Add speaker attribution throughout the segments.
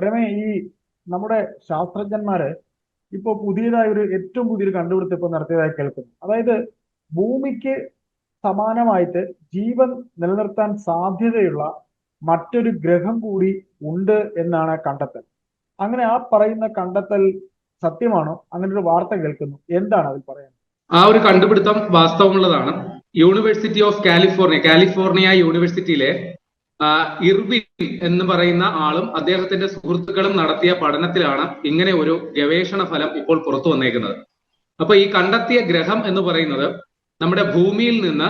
Speaker 1: പ്രമേ ഈ നമ്മുടെ ശാസ്ത്രജ്ഞന്മാര് ഇപ്പൊ പുതിയതായ ഒരു ഏറ്റവും പുതിയൊരു കണ്ടുപിടുത്തം ഇപ്പൊ നടത്തിയതായി കേൾക്കുന്നു. അതായത് ഭൂമിക്ക് സമാനമായിട്ട് ജീവൻ നിലനിർത്താൻ സാധ്യതയുള്ള മറ്റൊരു ഗ്രഹം കൂടി ഉണ്ട് എന്നാണ് കണ്ടെത്തൽ. അങ്ങനെ ആ പറയുന്ന കണ്ടെത്തൽ സത്യമാണോ? അങ്ങനെ ഒരു വാർത്ത കേൾക്കുന്നു. എന്താണ് അതിൽ പറയാൻ
Speaker 2: ആ ഒരു കണ്ടുപിടുത്തം വാസ്തവമുള്ളതാണ്. യൂണിവേഴ്സിറ്റി ഓഫ് കാലിഫോർണിയ കാലിഫോർണിയ യൂണിവേഴ്സിറ്റിയിലെ ഇർവിൻ എന്ന് പറയുന്ന ആളും അദ്ദേഹത്തിന്റെ സുഹൃത്തുക്കളും നടത്തിയ പഠനത്തിലാണ് ഇങ്ങനെ ഒരു ഗവേഷണ ഫലം ഇപ്പോൾ പുറത്തു വന്നേക്കുന്നത്. അപ്പൊ ഈ കണ്ടെത്തിയ ഗ്രഹം എന്ന് പറയുന്നത് നമ്മുടെ ഭൂമിയിൽ നിന്ന്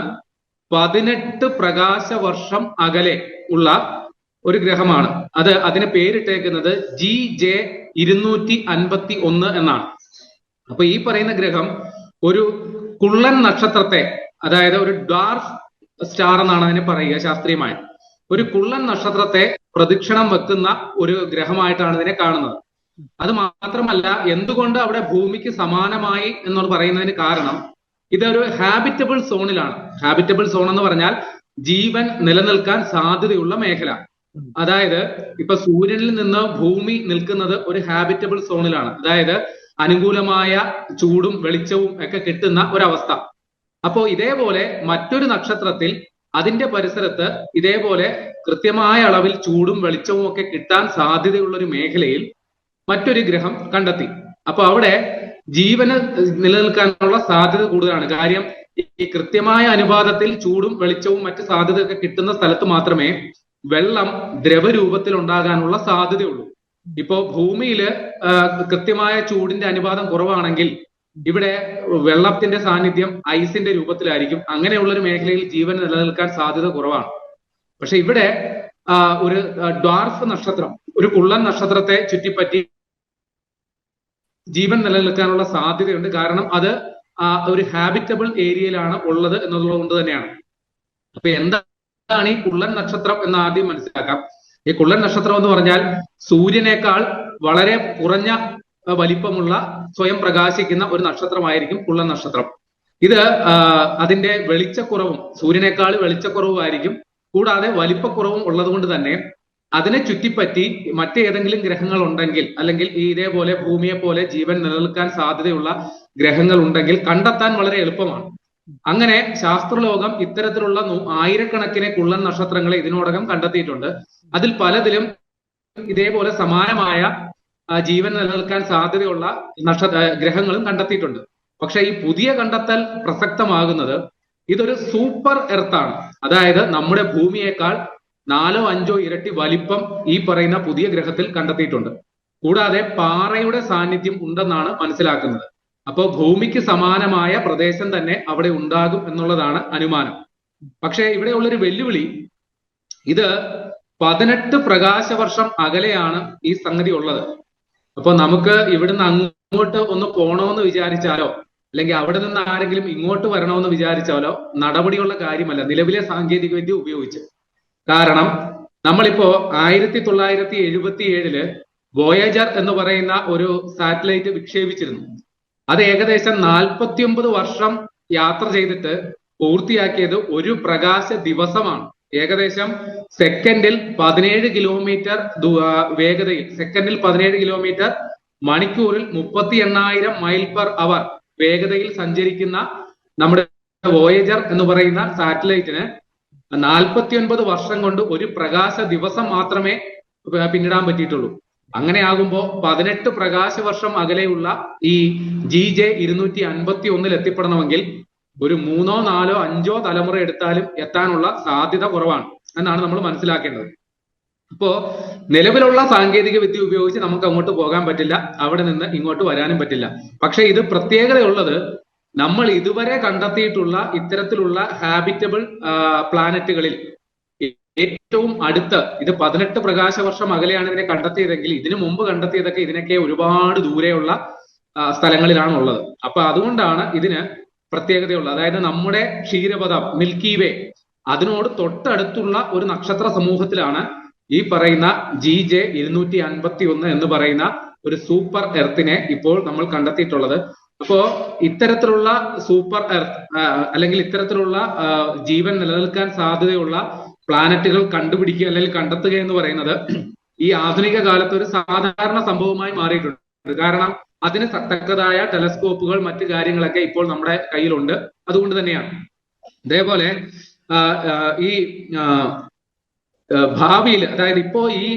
Speaker 2: പതിനെട്ട് പ്രകാശ വർഷം അകലെ ഉള്ള ഒരു ഗ്രഹമാണ്. അത് അതിന് പേരിട്ടേക്കുന്നത് ജി ജെ ഇരുന്നൂറ്റി അൻപത്തി ഒന്ന് എന്നാണ്. അപ്പൊ ഈ പറയുന്ന ഗ്രഹം ഒരു കുള്ളൻ നക്ഷത്രത്തെ അതായത് ഒരു ഡാർക്ക് സ്റ്റാർ എന്നാണ് അതിനെ പറയുക ശാസ്ത്രീയമായി. ഒരു കുള്ളൻ നക്ഷത്രത്തെ പ്രദക്ഷിണം വെക്കുന്ന ഒരു ഗ്രഹമായിട്ടാണ് ഇതിനെ കാണുന്നത്. അത് മാത്രമല്ല എന്തുകൊണ്ട് അവിടെ ഭൂമിക്ക് സമാനമായി എന്ന് പറയുന്നതിന് കാരണം ഇതൊരു ഹാബിറ്റബിൾ സോണിലാണ് ഹാബിറ്റബിൾ സോൺ എന്ന് പറഞ്ഞാൽ ജീവൻ നിലനിൽക്കാൻ സാധ്യതയുള്ള മേഖല. അതായത് ഇപ്പൊ സൂര്യനിൽ നിന്ന് ഭൂമി നിൽക്കുന്നത് ഒരു ഹാബിറ്റബിൾ സോണിലാണ് അതായത് അനുകൂലമായ ചൂടും വെളിച്ചവും ഒക്കെ കിട്ടുന്ന ഒരവസ്ഥ. അപ്പോ ഇതേപോലെ മറ്റൊരു നക്ഷത്രത്തിൽ അതിന്റെ പരിസരത്ത് ഇതേപോലെ കൃത്യമായ അളവിൽ ചൂടും വെളിച്ചവും ഒക്കെ കിട്ടാൻ സാധ്യതയുള്ള ഒരു മേഖലയിൽ മറ്റൊരു ഗ്രഹം കണ്ടെത്തി. അപ്പൊ അവിടെ ജീവന് നിലനിൽക്കാനുള്ള സാധ്യത കൂടുതലാണ്. കാര്യം ഈ കൃത്യമായ അനുപാതത്തിൽ ചൂടും വെളിച്ചവും മറ്റു സാധ്യതയൊക്കെ കിട്ടുന്ന സ്ഥലത്ത് മാത്രമേ വെള്ളം ദ്രവരൂപത്തിൽ ഉണ്ടാകാനുള്ള സാധ്യതയുള്ളൂ. ഇപ്പോ ഭൂമിയിൽ കൃത്യമായ ചൂടിന്റെ അനുപാതം കുറവാണെങ്കിൽ ഇവിടെ വെള്ളത്തിന്റെ സാന്നിധ്യം ഐസിന്റെ രൂപത്തിലായിരിക്കും. അങ്ങനെയുള്ള ഒരു മേഖലയിൽ ജീവൻ നിലനിൽക്കാൻ സാധ്യത കുറവാണ്. പക്ഷെ ഇവിടെ ഒരു ഡ്വാർഫ് നക്ഷത്രം ഒരു കുള്ളൻ നക്ഷത്രത്തെ ചുറ്റിപ്പറ്റി ജീവൻ നിലനിൽക്കാനുള്ള സാധ്യതയുണ്ട്. കാരണം അത് ഒരു ഹാബിറ്റബിൾ ഏരിയയിലാണ് ഉള്ളത് എന്നുള്ളത് കൊണ്ട് തന്നെയാണ്. അപ്പൊ എന്താണ് ഈ കുള്ളൻ നക്ഷത്രം എന്ന് ആദ്യം മനസ്സിലാക്കാം. ഈ കുള്ളൻ നക്ഷത്രം എന്ന് പറഞ്ഞാൽ സൂര്യനേക്കാൾ വളരെ കുറഞ്ഞ വലിപ്പമുള്ള സ്വയം പ്രകാശിക്കുന്ന ഒരു നക്ഷത്രമായിരിക്കും കുള്ള നക്ഷത്രം. ഇത് അതിന്റെ വെളിച്ചക്കുറവും സൂര്യനേക്കാൾ വെളിച്ചക്കുറവുമായിരിക്കും. കൂടാതെ വലിപ്പക്കുറവും ഉള്ളതുകൊണ്ട് തന്നെ അതിനെ ചുറ്റിപ്പറ്റി മറ്റേതെങ്കിലും ഗ്രഹങ്ങൾ ഉണ്ടെങ്കിൽ അല്ലെങ്കിൽ ഈ ഇതേപോലെ ഭൂമിയെ പോലെ ജീവൻ നിലനിൽക്കാൻ സാധ്യതയുള്ള ഗ്രഹങ്ങൾ ഉണ്ടെങ്കിൽ കണ്ടെത്താൻ വളരെ എളുപ്പമാണ്. അങ്ങനെ ശാസ്ത്രലോകം ഇത്തരത്തിലുള്ള ആയിരക്കണക്കിന് കുള്ളൻ നക്ഷത്രങ്ങളെ ഇതിനോടകം കണ്ടെത്തിയിട്ടുണ്ട്. അതിൽ പലതിലും ഇതേപോലെ സമാനമായ ജീവൻ നിലനിൽക്കാൻ സാധ്യതയുള്ള നക്ഷത്ര ഗ്രഹങ്ങളും കണ്ടെത്തിയിട്ടുണ്ട്. പക്ഷേ ഈ പുതിയ കണ്ടെത്തൽ പ്രസക്തമാകുന്നത് ഇതൊരു സൂപ്പർ എർത്താണ്. അതായത് നമ്മുടെ ഭൂമിയേക്കാൾ നാലോ അഞ്ചോ ഇരട്ടി വലിപ്പം ഈ പറയുന്ന പുതിയ ഗ്രഹത്തിൽ കണ്ടെത്തിയിട്ടുണ്ട്. കൂടാതെ പാറയുടെ സാന്നിധ്യം ഉണ്ടെന്നാണ് മനസ്സിലാക്കുന്നത്. അപ്പോൾ ഭൂമിക്ക് സമാനമായ പ്രദേശം തന്നെ അവിടെ ഉണ്ടാകും എന്നുള്ളതാണ് അനുമാനം. പക്ഷേ ഇവിടെയുള്ളൊരു വെല്ലുവിളി ഇത് പതിനെട്ട് പ്രകാശ വർഷം അകലെയാണ് ഈ സംഗതി ഉള്ളത്. അപ്പൊ നമുക്ക് ഇവിടുന്ന് അങ്ങോട്ട് ഒന്ന് പോണോന്ന് വിചാരിച്ചാലോ? അല്ലെങ്കിൽ അവിടെ നിന്ന് ആരെങ്കിലും ഇങ്ങോട്ട് വരണമെന്ന് വിചാരിച്ചാലോ? നടപടിയുള്ള കാര്യമല്ല. നിലവിലെ സാങ്കേതിക വിദ്യ ഉപയോഗിച്ച്. കാരണം നമ്മളിപ്പോ ആയിരത്തി തൊള്ളായിരത്തി എഴുപത്തി ഏഴിൽ വോയേജർ എന്ന് പറയുന്ന ഒരു സാറ്റലൈറ്റ് വിക്ഷേപിച്ചിരുന്നു. അത് ഏകദേശം നാൽപ്പത്തിയൊമ്പത് വർഷം യാത്ര ചെയ്തിട്ട് പൂർത്തിയാക്കിയത് ഒരു പ്രകാശ ദിവസമാണ്. ഏകദേശം സെക്കൻഡിൽ പതിനേഴ് കിലോമീറ്റർ വേഗതയിൽ സെക്കൻഡിൽ പതിനേഴ് കിലോമീറ്റർ മണിക്കൂറിൽ മുപ്പത്തി എണ്ണായിരം മൈൽ പെർ അവർ വേഗതയിൽ സഞ്ചരിക്കുന്ന നമ്മുടെ വോയേജർ എന്ന് പറയുന്ന സാറ്റലൈറ്റിന് നാൽപ്പത്തിയൊൻപത് വർഷം കൊണ്ട് ഒരു പ്രകാശ ദിവസം മാത്രമേ പിന്നിടാൻ പറ്റിയിട്ടുള്ളൂ. അങ്ങനെയാകുമ്പോ പതിനെട്ട് പ്രകാശ വർഷം അകലെയുള്ള ഈ ജി ജെ ഇരുന്നൂറ്റി അൻപത്തി ഒന്നിൽ എത്തിപ്പെടണമെങ്കിൽ ഒരു മൂന്നോ നാലോ അഞ്ചോ തലമുറ എടുത്താലും എത്താനുള്ള സാധ്യത കുറവാണ് എന്നാണ് നമ്മൾ മനസ്സിലാക്കേണ്ടത്. ഇപ്പോ നിലവിലുള്ള സാങ്കേതിക വിദ്യ ഉപയോഗിച്ച് നമുക്ക് അങ്ങോട്ട് പോകാൻ പറ്റില്ല അവിടെ നിന്ന് ഇങ്ങോട്ട് വരാനും പറ്റില്ല. പക്ഷെ ഇത് പ്രത്യേകതയുള്ളത് നമ്മൾ ഇതുവരെ കണ്ടെത്തിയിട്ടുള്ള ഇത്തരത്തിലുള്ള ഹാബിറ്റബിൾ പ്ലാനറ്റുകളിൽ ഏറ്റവും അടുത്ത് ഇത് പതിനെട്ട് പ്രകാശ വർഷം അകലെയാണ് ഇതിനെ കണ്ടെത്തിയതെങ്കിൽ ഇതിനു മുമ്പ് കണ്ടെത്തിയതൊക്കെ ഇതിനൊക്കെ ഒരുപാട് ദൂരെയുള്ള സ്ഥലങ്ങളിലാണ് ഉള്ളത് അപ്പൊ അതുകൊണ്ടാണ് ഇതിന് പ്രത്യേകതയുള്ളത് അതായത് നമ്മുടെ ക്ഷീരപഥം മിൽക്കി വേ അതിനോട് തൊട്ടടുത്തുള്ള ഒരു നക്ഷത്ര സമൂഹത്തിലാണ് ഈ പറയുന്ന ജി ജെ ഇരുന്നൂറ്റി അൻപത്തി ഒന്ന് എന്ന് പറയുന്ന ഒരു സൂപ്പർ എർത്തിനെ ഇപ്പോൾ നമ്മൾ കണ്ടെത്തിയിട്ടുള്ളത്. അപ്പോ ഇത്തരത്തിലുള്ള സൂപ്പർ എർത്ത് അല്ലെങ്കിൽ ഇത്തരത്തിലുള്ള ജീവൻ നിലനിൽക്കാൻ സാധ്യതയുള്ള പ്ലാനറ്റുകൾ കണ്ടുപിടിക്കുക അല്ലെങ്കിൽ കണ്ടെത്തുക എന്ന് പറയുന്നത് ഈ ആധുനിക കാലത്ത് ഒരു സാധാരണ സംഭവമായി മാറിയിട്ടുണ്ട്. കാരണം അതിന് തക്കതായ ടെലസ്കോപ്പുകൾ മറ്റു കാര്യങ്ങളൊക്കെ ഇപ്പോൾ നമ്മുടെ കയ്യിലുണ്ട്. അതുകൊണ്ട് തന്നെയാണ്. അതേപോലെ ഈ ഭാവിയിൽ അതായത് ഇപ്പോ ഈ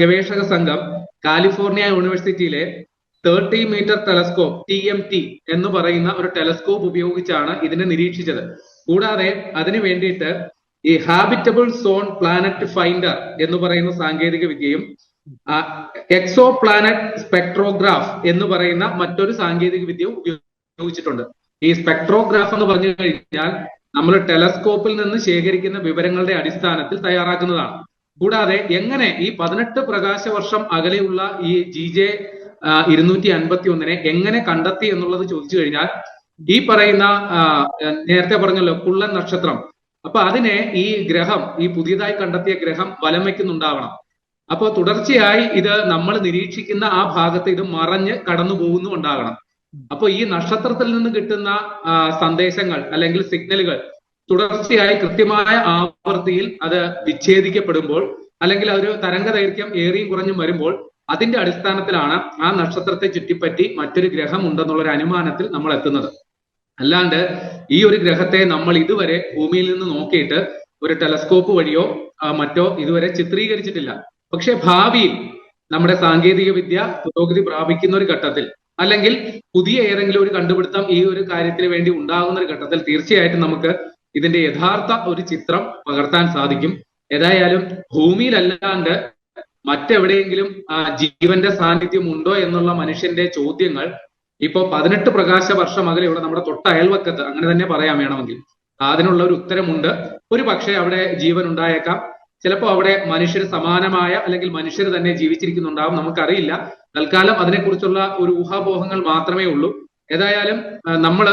Speaker 2: ഗവേഷക സംഘം കാലിഫോർണിയ യൂണിവേഴ്സിറ്റിയിലെ thirty metre telescope T M T എന്ന് പറയുന്ന ഒരു ടെലസ്കോപ്പ് ഉപയോഗിച്ചാണ് ഇതിനെ നിരീക്ഷിച്ചത്. കൂടാതെ അതിനു വേണ്ടിയിട്ട് ഈ ഹാബിറ്റബിൾ സോൺ പ്ലാനറ്റ് ഫൈൻഡർ എന്ന് പറയുന്ന സാങ്കേതിക വിദ്യയും എക്സോ പ്ലാനറ്റ് സ്പെക്ട്രോഗ്രാഫ് എന്ന് പറയുന്ന മറ്റൊരു സാങ്കേതിക വിദ്യ ഉപയോഗിച്ചിട്ടുണ്ട്. ഈ സ്പെക്ട്രോഗ്രാഫ് എന്ന് പറഞ്ഞു കഴിഞ്ഞാൽ നമ്മൾ ടെലസ്കോപ്പിൽ നിന്ന് ശേഖരിക്കുന്ന വിവരങ്ങളുടെ അടിസ്ഥാനത്തിൽ തയ്യാറാക്കുന്നതാണ്. കൂടാതെ എങ്ങനെ ഈ പതിനെട്ട് പ്രകാശ വർഷം അകലെയുള്ള ഈ ജി ജെ ഇരുന്നൂറ്റി അൻപത്തി ഒന്നിനെ എങ്ങനെ കണ്ടെത്തി എന്നുള്ളത് ചോദിച്ചു കഴിഞ്ഞാൽ ഈ പറയുന്ന നേരത്തെ പറഞ്ഞല്ലോ കുള്ളൻ നക്ഷത്രം. അപ്പൊ അതിനെ ഈ ഗ്രഹം ഈ പുതിയതായി കണ്ടെത്തിയ ഗ്രഹം വലം വയ്ക്കുന്നുണ്ടാവണം. അപ്പൊ തുടർച്ചയായി ഇത് നമ്മൾ നിരീക്ഷിക്കുന്ന ആ ഭാഗത്ത് ഇത് മറഞ്ഞ് കടന്നു പോകുന്നുണ്ടാകണം അപ്പൊ ഈ നക്ഷത്രത്തിൽ നിന്ന് കിട്ടുന്ന സന്ദേശങ്ങൾ അല്ലെങ്കിൽ സിഗ്നലുകൾ തുടർച്ചയായി കൃത്യമായ ആവൃത്തിയിൽ അത് വിച്ഛേദിക്കപ്പെടുമ്പോൾ അല്ലെങ്കിൽ ഒരു തരംഗ ദൈർഘ്യം ഏറിയും കുറഞ്ഞും വരുമ്പോൾ അതിന്റെ അടിസ്ഥാനത്തിലാണ് ആ നക്ഷത്രത്തെ ചുറ്റിപ്പറ്റി മറ്റൊരു ഗ്രഹം ഉണ്ടെന്നുള്ള ഒരു അനുമാനത്തിൽ നമ്മൾ എത്തുന്നത്. അല്ലാണ്ട് ഈ ഒരു ഗ്രഹത്തെ നമ്മൾ ഇതുവരെ ഭൂമിയിൽ നിന്ന് നോക്കിയിട്ട് ഒരു ടെലസ്കോപ്പ് വഴിയോ മറ്റോ ഇതുവരെ ചിത്രീകരിച്ചിട്ടില്ല. പക്ഷെ ഭാവിയിൽ നമ്മുടെ സാങ്കേതിക വിദ്യ പുരോഗതി പ്രാപിക്കുന്ന ഒരു ഘട്ടത്തിൽ അല്ലെങ്കിൽ പുതിയ ഏതെങ്കിലും ഒരു കണ്ടുപിടുത്തം ഈ ഒരു കാര്യത്തിന് വേണ്ടി ഉണ്ടാകുന്ന ഒരു ഘട്ടത്തിൽ തീർച്ചയായിട്ടും നമുക്ക് ഇതിന്റെ യഥാർത്ഥ ഒരു ചിത്രം പകർത്താൻ സാധിക്കും. ഏതായാലും ഭൂമിയിലല്ലാണ്ട് മറ്റെവിടെയെങ്കിലും ജീവന്റെ സാന്നിധ്യം ഉണ്ടോ എന്നുള്ള മനുഷ്യന്റെ ചോദ്യങ്ങൾ ഇപ്പോൾ പതിനെട്ട് പ്രകാശ വർഷം അകലെയുള്ള നമ്മുടെ തൊട്ട അയൽവക്കത്ത് അങ്ങനെ തന്നെ പറയാൻ വേണമെങ്കിൽ അതിനുള്ള ഒരു ഉത്തരമുണ്ട്. ഒരു പക്ഷേ അവിടെ ജീവൻ ഉണ്ടായേക്കാം. ചിലപ്പോൾ അവിടെ മനുഷ്യർ സമാനമായ അല്ലെങ്കിൽ മനുഷ്യർ തന്നെ ജീവിച്ചിരിക്കുന്നുണ്ടാവും നമുക്കറിയില്ല. തൽക്കാലം അതിനെക്കുറിച്ചുള്ള ഒരു ഊഹാപോഹങ്ങൾ മാത്രമേ ഉള്ളൂ. ഏതായാലും നമ്മൾ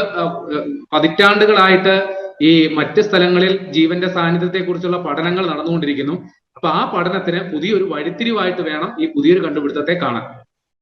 Speaker 2: പതിറ്റാണ്ടുകളായിട്ട് ഈ മറ്റ് സ്ഥലങ്ങളിൽ ജീവന്റെ സാന്നിധ്യത്തെ കുറിച്ചുള്ള പഠനങ്ങൾ നടന്നുകൊണ്ടിരിക്കുന്നു. അപ്പൊ ആ പഠനത്തിന് പുതിയൊരു വഴിത്തിരിവായിട്ട് വേണം ഈ പുതിയൊരു കണ്ടുപിടുത്തത്തെ കാണാൻ.